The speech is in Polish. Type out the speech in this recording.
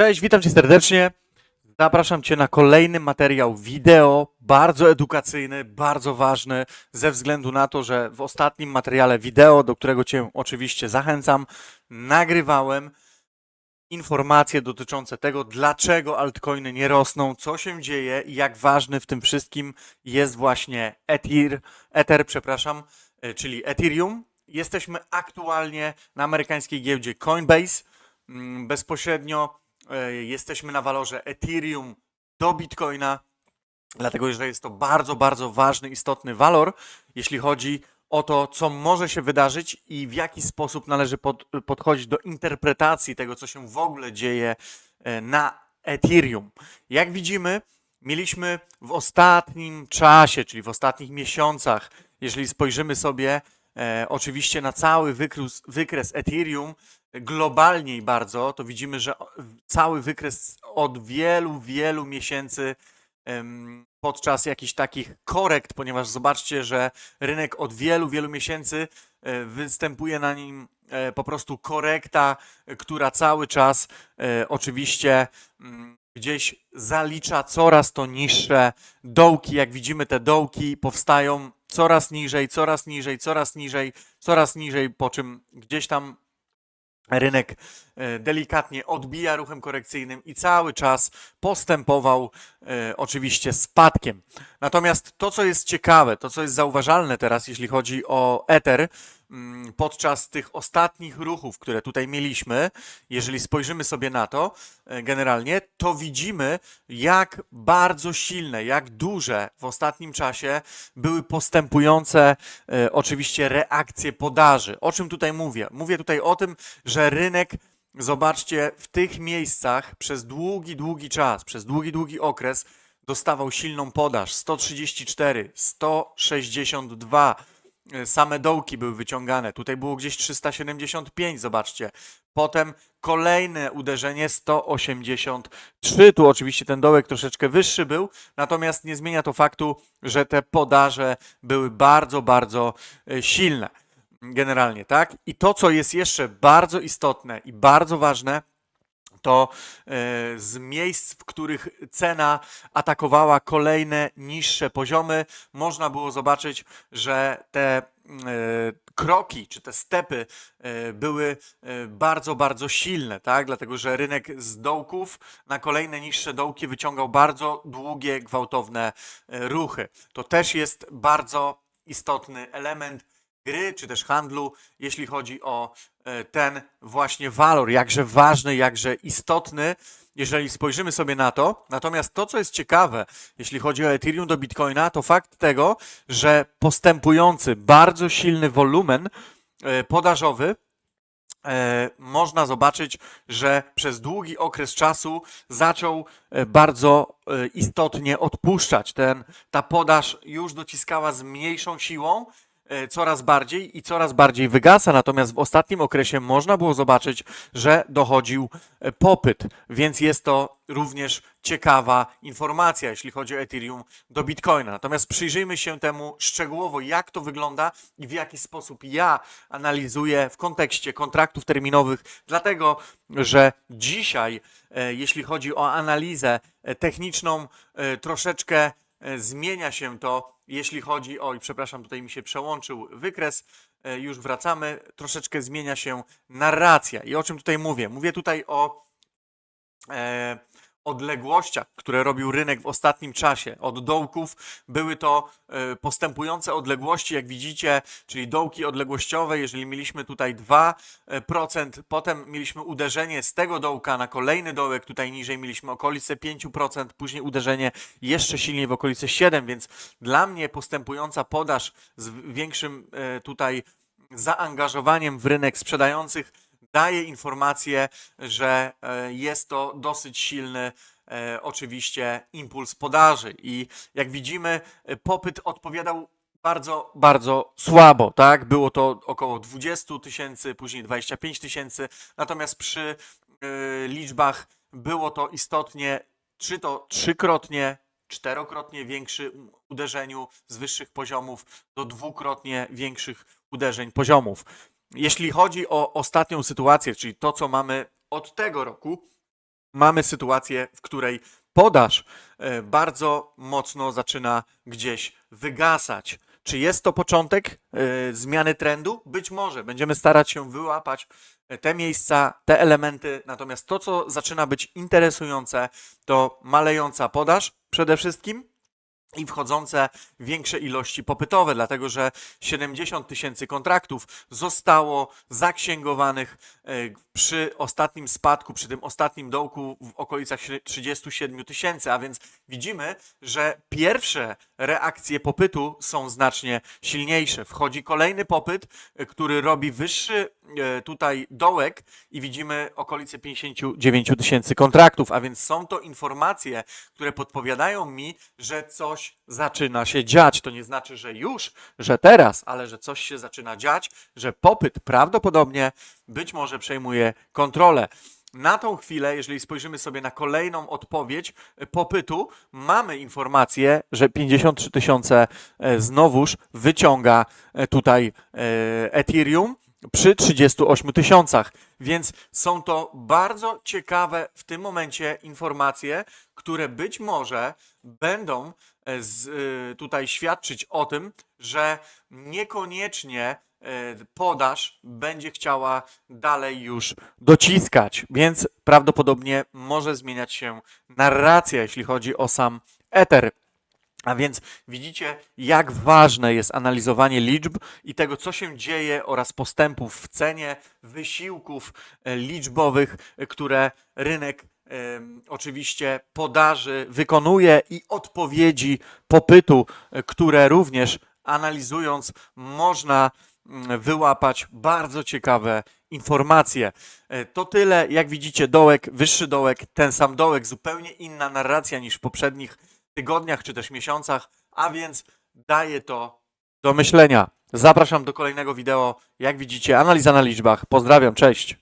Cześć, witam Cię serdecznie. Zapraszam Cię na kolejny materiał wideo, bardzo edukacyjny, bardzo ważny, ze względu na to, że w ostatnim materiale wideo, do którego Cię oczywiście zachęcam, nagrywałem informacje dotyczące tego, dlaczego altcoiny nie rosną, co się dzieje i jak ważny w tym wszystkim jest właśnie Ether, Ether przepraszam, e, czyli Ethereum. Jesteśmy aktualnie na amerykańskiej giełdzie Coinbase. Mm, Bezpośrednio jesteśmy na walorze Ethereum do Bitcoina, dlatego że jest to bardzo, bardzo ważny, istotny walor, jeśli chodzi o to, co może się wydarzyć i w jaki sposób należy pod, podchodzić do interpretacji tego, co się w ogóle dzieje e, na Ethereum. Jak widzimy, mieliśmy w ostatnim czasie, czyli w ostatnich miesiącach, jeżeli spojrzymy sobie e, oczywiście na cały wykres, wykres Ethereum, globalniej bardzo, to widzimy, że cały wykres od wielu, wielu miesięcy podczas jakichś takich korekt, ponieważ zobaczcie, że rynek od wielu, wielu miesięcy e, występuje na nim e, po prostu korekta, która cały czas e, oczywiście mm, gdzieś zalicza coraz to niższe dołki. Jak widzimy, te dołki powstają coraz niżej, coraz niżej, coraz niżej, coraz niżej, po czym gdzieś tam rynek e, delikatnie odbija ruchem korekcyjnym i cały czas postępował e, oczywiście spadkiem. Natomiast to, co jest ciekawe, to, co jest zauważalne teraz, jeśli chodzi o Ether, podczas tych ostatnich ruchów, które tutaj mieliśmy, jeżeli spojrzymy sobie na to e, generalnie, to widzimy, jak bardzo silne, jak duże w ostatnim czasie były postępujące e, oczywiście reakcje podaży. O czym tutaj mówię? Mówię tutaj o tym, że rynek Zobaczcie, w tych miejscach przez długi, długi czas, przez długi, długi okres dostawał silną podaż 134, 162. e, Same dołki były wyciągane. Tutaj było gdzieś 375, zobaczcie. Potem kolejne uderzenie 183. Tu oczywiście ten dołek troszeczkę wyższy był, natomiast nie zmienia to faktu, że te podaże były bardzo, bardzo e, silne generalnie, tak? I to, co jest jeszcze bardzo istotne i bardzo ważne, to e, z miejsc, w których cena atakowała kolejne niższe poziomy, można było zobaczyć, że te e, kroki czy te stepy e, były bardzo, bardzo silne, tak? Dlatego, że rynek z dołków na kolejne niższe dołki wyciągał bardzo długie, gwałtowne ruchy. To też jest bardzo istotny element gry, czy też handlu, jeśli chodzi o e, ten właśnie walor, jakże ważny, jakże istotny, jeżeli spojrzymy sobie na to. Natomiast to, co jest ciekawe, jeśli chodzi o Ethereum do Bitcoina, to fakt tego, że postępujący bardzo silny wolumen e, podażowy e, można zobaczyć, że przez długi okres czasu zaczął bardzo istotnie odpuszczać. Ten, ta podaż już dociskała z mniejszą siłą, coraz bardziej i coraz bardziej wygasa. Natomiast w ostatnim okresie można było zobaczyć, że dochodził e, popyt, więc jest to również ciekawa informacja, jeśli chodzi o Ethereum do Bitcoina. Natomiast przyjrzyjmy się temu szczegółowo, jak to wygląda i w jaki sposób ja analizuję w kontekście kontraktów terminowych, dlatego że dzisiaj, e, jeśli chodzi o analizę e, techniczną, e, troszeczkę e, zmienia się to, jeśli chodzi o, i przepraszam, tutaj mi się przełączył wykres, e, już wracamy, troszeczkę zmienia się narracja. I o czym tutaj mówię? Mówię tutaj o e, odległościach, które robił rynek w ostatnim czasie. Od dołków były to e, postępujące odległości, jak widzicie, czyli dołki odległościowe. Jeżeli mieliśmy tutaj 2%, potem mieliśmy uderzenie z tego dołka na kolejny dołek, tutaj niżej mieliśmy okolice 5%, później uderzenie jeszcze silniej w okolice 7%, więc dla mnie postępująca podaż z większym e, tutaj zaangażowaniem w rynek sprzedających daje informację, że e, jest to dosyć silny e, oczywiście impuls podaży i jak widzimy e, popyt odpowiadał bardzo, bardzo słabo, tak? Było to około 20 tysięcy, później 25 tysięcy, natomiast przy liczbach było to istotnie, czy to trzykrotnie, czterokrotnie większy uderzeniu z wyższych poziomów do dwukrotnie większych uderzeń poziomów. Jeśli chodzi o ostatnią sytuację, czyli to, co mamy od tego roku, mamy sytuację, w której podaż e, bardzo mocno zaczyna gdzieś wygasać. Czy jest to początek e, zmiany trendu? Być może. Będziemy starać się wyłapać e, te miejsca, te elementy. Natomiast to, co zaczyna być interesujące, to malejąca podaż przede wszystkim i wchodzące większe ilości popytowe, dlatego że 70 tysięcy kontraktów zostało zaksięgowanych e, przy ostatnim spadku, przy tym ostatnim dołku w okolicach śre- 37 tysięcy, a więc widzimy, że pierwsze reakcje popytu są znacznie silniejsze. Wchodzi kolejny popyt, e, który robi wyższy e, tutaj dołek i widzimy okolice 59 tysięcy kontraktów, a więc są to informacje, które podpowiadają mi, że coś zaczyna się dziać. To nie znaczy, że już, że teraz, ale że coś się zaczyna dziać, że popyt prawdopodobnie być może przejmuje kontrolę. Na tą chwilę, jeżeli spojrzymy sobie na kolejną odpowiedź e, popytu, mamy informację, że 53 tysiące e, znowuż wyciąga e, tutaj Ethereum przy 38 tysiącach. Więc są to bardzo ciekawe w tym momencie informacje, które być może będą z, tutaj świadczyć o tym, że niekoniecznie podaż będzie chciała dalej już dociskać, więc prawdopodobnie może zmieniać się narracja, jeśli chodzi o sam Ether. A więc widzicie, jak ważne jest analizowanie liczb i tego, co się dzieje oraz postępów w cenie, wysiłków e, liczbowych, e, które rynek oczywiście podaży wykonuje i odpowiedzi popytu, e, które również analizując można wyłapać bardzo ciekawe informacje. E, To tyle, jak widzicie, dołek, wyższy dołek, ten sam dołek, zupełnie inna narracja niż w poprzednich tygodniach czy też miesiącach, a więc daje to do myślenia. Zapraszam do kolejnego wideo. Jak widzicie, analiza na liczbach. Pozdrawiam, cześć.